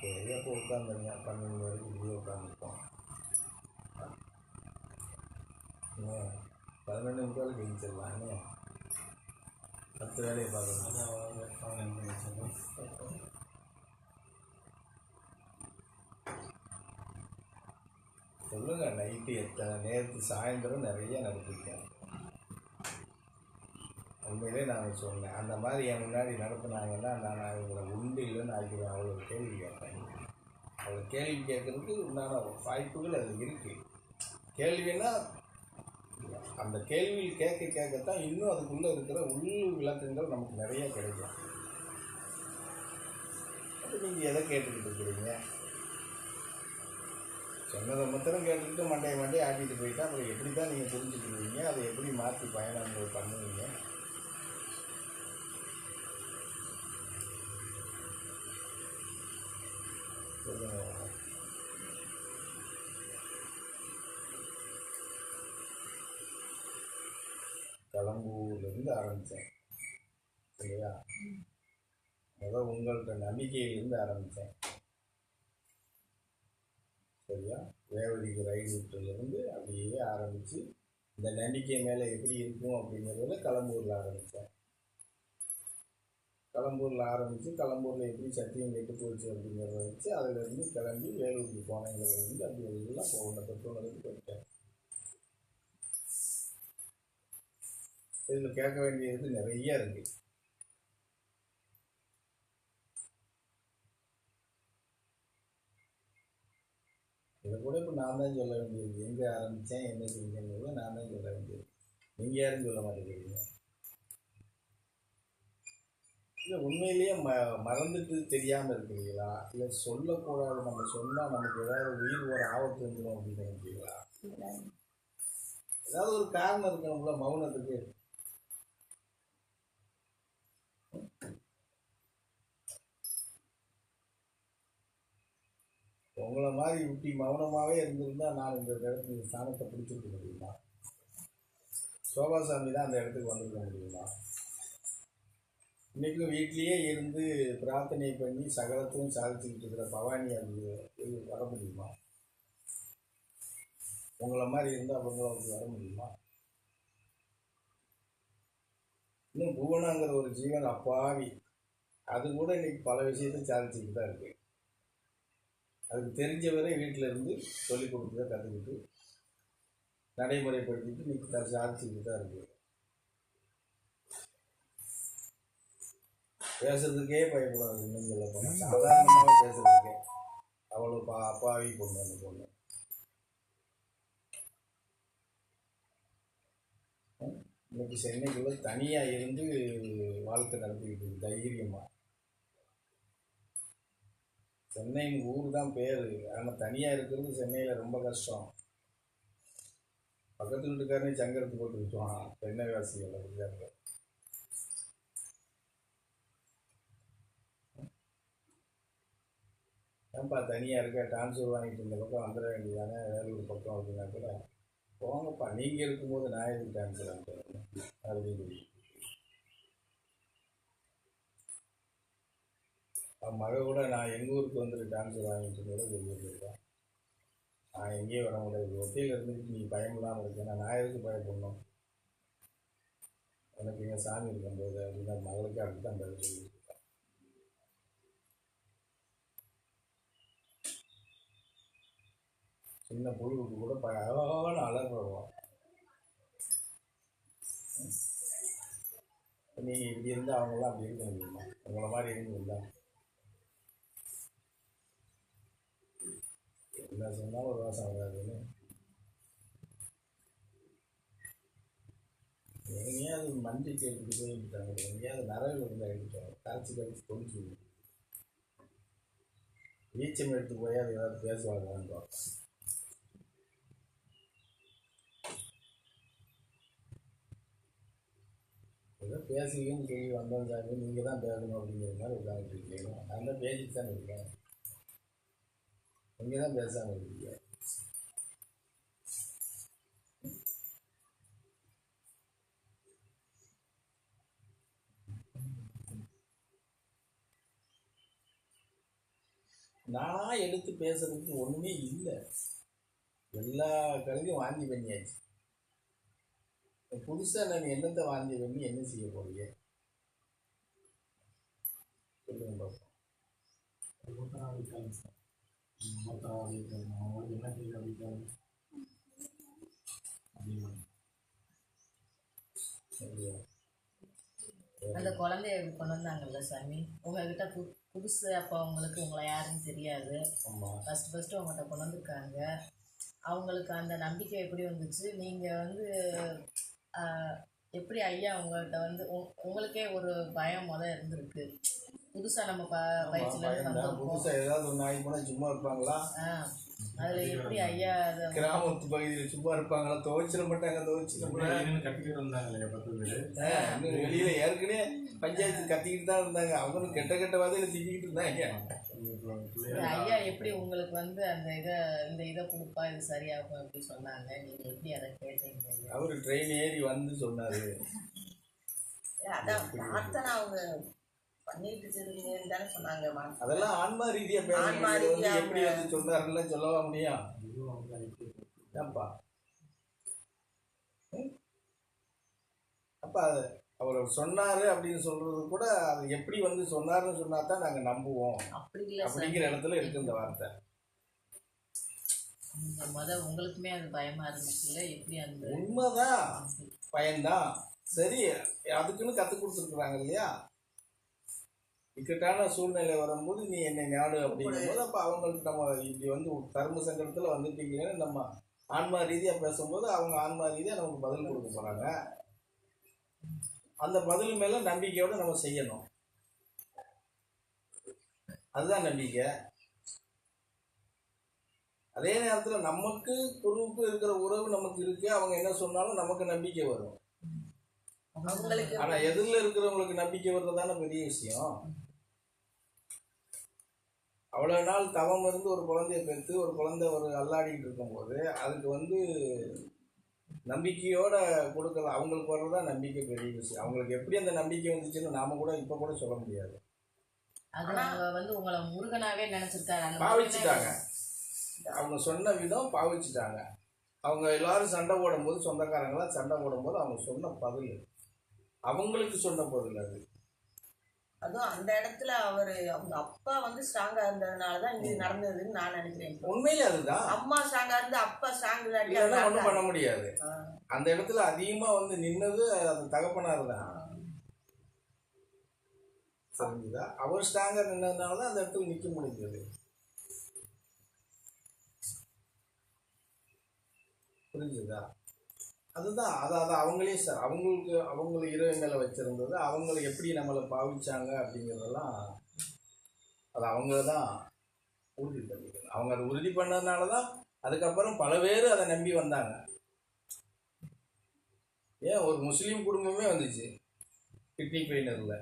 சரி அப்போ உட்காந்துருங்க பன்னெண்டு வரைக்கும் இப்படியே உட்காந்துருக்கோம் பதினொன்று முக்கால் கழிச்சிடலாம் என்ன பத்து வேலையை பார்க்கணும் சொல்லுங்க நைட்டு எத்தனை நேரத்து சாயந்தரம் நிறைய நடத்திருக்கேன் உண்மையிலே நான் சொன்னேன். அந்த மாதிரி என் முன்னாடி நடத்துனாங்கன்னா நான் அவங்களை உண்டு இல்லைன்னு ஆக்கிடுவேன். அவ்வளோ கேள்வி கேட்பேன். அவ்வளோ கேள்வி கேட்கறதுக்கு உண்டான வாய்ப்புகள் அது இருக்குது கேள்வின்னா அந்த கேள்வியில் கேட்க கேட்கத்தான் இன்னும் அதுக்குள்ளே இருக்கிற உள் விளக்கங்கள் நமக்கு நிறைய கிடைக்கும். அது நீங்கள் எதை கேட்டுக்கிட்டு இருக்கிறீங்க? சொன்னதை மாத்திரம் கேட்டுக்கிட்டு மண்டையை மண்டையை ஆட்டிட்டு போயிட்டா அப்புறம் எப்படி தான் நீங்கள் புரிஞ்சுக்கிடுவீங்க? அதை எப்படி மாற்றி பயணங்கள் பண்ணுவீங்க சொல்லுங்க கடம்பூர்லேருந்து ஆரம்பித்தேன். சரியா? முதல் உங்கள்கிட்ட நம்பிக்கையிலேருந்து ஆரம்பித்தேன். சரியா? ரேவதிக்கு ரயில் விட்டுலேருந்து அப்படியே ஆரம்பித்து இந்த நம்பிக்கை மேலே எப்படி இருக்கும் அப்படிங்கிறதுல கலம்பூரில் ஆரம்பித்தேன். கலம்பூரில் ஆரம்பித்து கலம்பூரில் எப்படி சத்தியம் கெட்டு போச்சு அப்படிங்கிறத வச்சு அதுலேருந்து கிளம்பி வேலூருக்கு போனேங்கிறதுலேருந்து அப்படி எல்லாம் போகணும். பெற்றோர்களுக்கு போயிட்டேன் இதில் கேட்க வேண்டியது நிறைய இருக்குது இதை கூட இப்போ நான் தான் சொல்ல வேண்டியது. எங்கே ஆரம்பித்தேன் என்ன செஞ்சேங்கிறத நான் தான் சொல்ல வேண்டியது. நீங்கள் யாரும் சொல்ல மாட்டேங்கிறீங்க? இல்லை உண்மையிலேயே ம மறந்துட்டு தெரியாமல் இருக்கிறீங்களா? இல்லை சொல்லக்கூடாது நம்ம சொன்னால் நமக்கு ஏதாவது உயிர் ஒரு ஆபத்து வந்துடும் அப்படின்னு நினைக்கிறீங்களா? ஏதாவது ஒரு காரணம் இருக்கணும்ல மௌனத்துக்கு. உங்களை மாதிரி இப்படி மௌனமாகவே இருந்திருந்தால் நான் இந்த இடத்துக்கு ஸ்தானத்தை பிடிச்சிருக்க முடியுமா? சோபாசாமி தான் அந்த இடத்துக்கு வந்திருக்க முடியுமா? இன்றைக்கும் வீட்லேயே இருந்து பிரார்த்தனை பண்ணி சகலத்தையும் சாதிச்சுக்கிட்டு இருக்கிற பவானி அது வர முடியுமா? உங்களை மாதிரி இருந்தால் அவங்களுக்கு வர முடியுமா? இன்னும் புவனாங்கிற ஒரு ஜீவன் அப்பாவி. அது கூட இன்னைக்கு பல விஷயத்தை சாதிச்சுக்கிட்டு தான் இருக்கு. அதுக்கு தெரிஞ்சவரை வீட்டில் இருந்து சொல்லிக் கொடுத்து தான் கற்றுக்கிட்டு நடைமுறைப்படுத்திட்டு இன்னைக்கு தான் சாதிச்சுக்கிட்டு தான் இருக்கு. பேசுறதுக்கே பயப்படாது இன்னும் சொல்ல போனால் சாதாரணமாக பேசுறதுக்கே. அவ்வளோ பா அப்பாவி பொண்ணு அந்த பொண்ணு. இன்னைக்கு சென்னைக்குள்ள தனியாக இருந்து வாழ்க்கை நடத்திக்கிட்டு தைரியமாக சென்னைன்னு ஊர் தான் பேர். ஆனால் தனியாக இருக்கிறது சென்னையில் ரொம்ப கஷ்டம். பக்கத்து வீட்டுக்காரனே சங்கரத்து போட்டு விட்டுவான் பெண்ணவாசிகள் இருக்காங்க ஏன்ப்பா தனியாக இருக்க. டிரான்ஸ்ஃபர் வாங்கிட்டு இந்த பக்கம் வந்துட வேண்டியதானே? வேலூர் பக்கம் அப்படின்னா கூட போங்கப்பா. நீங்கள் இருக்கும்போது நான் எதுக்கு டிரான்ஸ்ஃபர் வாங்கிட்டு அப்படின்னு சொல்லி மக கூட நான் எங்கள் ஊருக்கு வந்துட்டு டான்ஸ் வாங்கிட்டு கூட சொல்லியிருக்கேன் நான் எங்கேயும் வர முடியாது. ஒத்தையில் இருந்துட்டு நீ பயமில்லாமல் இருக்கேன் நான் எதுக்கு பயப்படணும்? எனக்கு எங்கள் சாமி இருக்கும்போது அப்படின்னா மகளுக்கு அப்படி தான் பதில் சொல்லியிருக்கேன் சின்ன புழுவுக்கு கூட பழகான அலறுவோம் நீங்கள் இப்படி இருந்தால் அவங்களாம் அப்படி இருக்க முடியுமா? உங்களை மாதிரி இருக்க என்ன சொன்னாலும் ஒரு வாசம் வராதுன்னு எங்கேயாவது மண்டிக்கு எடுத்துட்டு போய் விட்டாங்க எங்கேயாவது நரவில் இருந்தால் எடுத்துட்டாங்க கரைச்சி கரைச்சி கொண்டு ஈச்சம் எடுத்து போய் அது ஏதாவது பேசுவாங்களான்னு பார்ப்போம் ஏதோ பேசுவீங்கன்னு சொல்லி வந்தோம் சாமி நீங்கள் தான் பேசணும் அப்படிங்கிற மாதிரி உட்காந்துட்டு இருக்கீங்க. நான் தான் பேசிட்டு தான் இருக்கேன். இங்கே தான் பேசாமல் இருக்கீங்க நான் எடுத்து பேசுறதுக்கு ஒண்ணுமே இல்லை. எல்லா கழுதையும் வாந்தி பண்ணியாச்சு. புதுசா நான் என்னத்தை வாந்தி பண்ணி என்ன செய்ய போறீங்க? சொல்லுங்க பாப்போம். அவங்களுக்கு என்ன? அந்த குழந்தைய கொண்டு வந்தாங்கல்ல சாமி? உங்ககிட்ட பு புதுசு அப்போ அவங்களுக்கு உங்களை யாருன்னு தெரியாது. ஃபஸ்ட்டு ஃபஸ்ட்டு அவங்கள்ட்ட கொண்டு வந்திருக்காங்க. அவங்களுக்கு அந்த நம்பிக்கை எப்படி வந்துச்சு? நீங்கள் வந்து எப்படி ஐயா உங்கள்கிட்ட வந்து உங்களுக்கே ஒரு பயம் முத இருந்திருக்கு. புதுசாக நம்ம ப பயிற்சியில் புதுசா ஏதாவது ஒன்று ஆகி போனா சும்மா இருப்பாங்களா? அதில் எப்படி ஐயா கிராமத்து பகுதியில் சும்மா இருப்பாங்களா? துவைச்சிட மாட்டாங்க துவைச்சிட கட்டிட்டு இருந்தாங்களே பத்து பேர் வெளியில ஏற்கனவே பஞ்சாயத்து கத்திக்கிட்டு தான் இருந்தாங்க. அவங்களும் கெட்ட கெட்ட வாதையில திட்டிக்கிட்டு இருந்தாங்க ஐயா. எப்படி உங்களுக்கு வந்து அந்த இதை இந்த இதை கொடுப்பா இது சரியாகும் அப்படி சொன்னாங்க. நீங்கள் எப்படி அதை கேட்டீங்க? அவரு ட்ரெயின் ஏறி வந்து சொன்னாரு. அதான் அவங்க பண்ணிட்டு தானே மா- அதெல்லாம் ஆன்மா ரீதியா ஆன்மா ரீதியா எப்படி வந்து சொல்லவா முடியும்? ஏன்பா? ம்? அப்ப அது அவர் சொன்னாரு அப்படின்னு சொல்றது கூட அது எப்படி வந்து சொன்னாருன்னு சொன்னா தான் நாங்க நம்புவோம். அப்படிங்கிற இடத்துல இருக்கு இந்த வார்த்தை. முத உங்களுக்குமே அது பயமா இருந்துச்சுல்ல எப்படி அந்த உண்மைதான். பயன்தான் சரி அதுக்குன்னு கற்றுக் கொடுத்துருக்குறாங்க இல்லையா? இக்கட்டான சூழ்நிலை வரும்போது நீ என்னை நாடு அப்படிங்கும்போது அப்போ அவங்களுக்கு நம்ம இப்படி வந்து தர்ம சங்கடத்தில் வந்துட்டீங்கன்னு நம்ம ஆன்மா ரீதியாக பேசும்போது அவங்க ஆன்மா ரீதியாக நமக்கு பதில் கொடுக்க போகிறாங்க அந்த பதில் மேலே நம்பிக்கையோட நம்ம செய்யணும். அதுதான் நம்பிக்கை. அதே நேரத்தில் நமக்கு குருவுக்கு இருக்கிற உறவு நமக்கு இருக்கு. அவங்க என்ன சொன்னாலும் நமக்கு நம்பிக்கை வரும். அவங்களுக்கு ஆனா எதிரில் இருக்கிறவங்களுக்கு நம்பிக்கை வர்றதான பெரிய விஷயம். அவ்வளவு நாள் தவம் இருந்து ஒரு குழந்தைய பெற்று ஒரு குழந்தை ஒரு அல்லாடிட்டு இருக்கும்போது அதுக்கு வந்து நம்பிக்கையோட கொடுக்கலாம் அவங்களுக்கு வர்றதா நம்பிக்கை பெரிய விஷயம். அவங்களுக்கு எப்படி அந்த நம்பிக்கை வந்துச்சுன்னு நாம கூட இப்ப கூட சொல்ல முடியாது. வந்து உங்களை முருகனாவே நினைச்சிருக்காரு. அந்த பாவிச்சுட்டாங்க. அவங்க சொன்ன விதம் பாவிச்சுட்டாங்க. அவங்க எல்லாரும் சண்டை போடும்போது சொந்தக்காரங்களாம் சண்டை போடும்போது அவங்க சொன்ன பதில் அவங்களுக்கு சொன்ன பதில் அது. அதுவும் அந்த இடத்துல அவரு அவங்க அப்பா வந்து ஸ்ட்ராங்கா இருந்ததுனால தான் இது நடந்ததுன்னு நான் நினைக்கிறேன். உண்மையிலே அதுதான். அம்மா ஸ்ட்ராங்கா இருந்து அப்பா ஸ்ட்ராங் இல்லாட்டி ஒன்றும் பண்ண முடியாது. அந்த இடத்துல அதிகமா வந்து நின்னது அது தகப்பனார் தான். சரிங்களா அவர் ஸ்ட்ராங்கா நின்னதுனால தான் அந்த இடத்துல நிக்க முடிஞ்சது. புரிஞ்சுதா? அதுதான் அது அது அவங்களே சார். அவங்களுக்கு அவங்கள இரவு மேலே வச்சுருந்தது. அவங்கள எப்படி நம்மளை பாவிச்சாங்க அப்படிங்கிறதெல்லாம் அது அவங்க தான் உறுதி பண்ணிக்கணும். அவங்க அதை உறுதி பண்ணதுனால தான் அதுக்கப்புறம் பல பேர் அதை நம்பி வந்தாங்க. ஏன்? ஒரு முஸ்லீம் குடும்பமே வந்துச்சு. கிட்னி பெயினரில்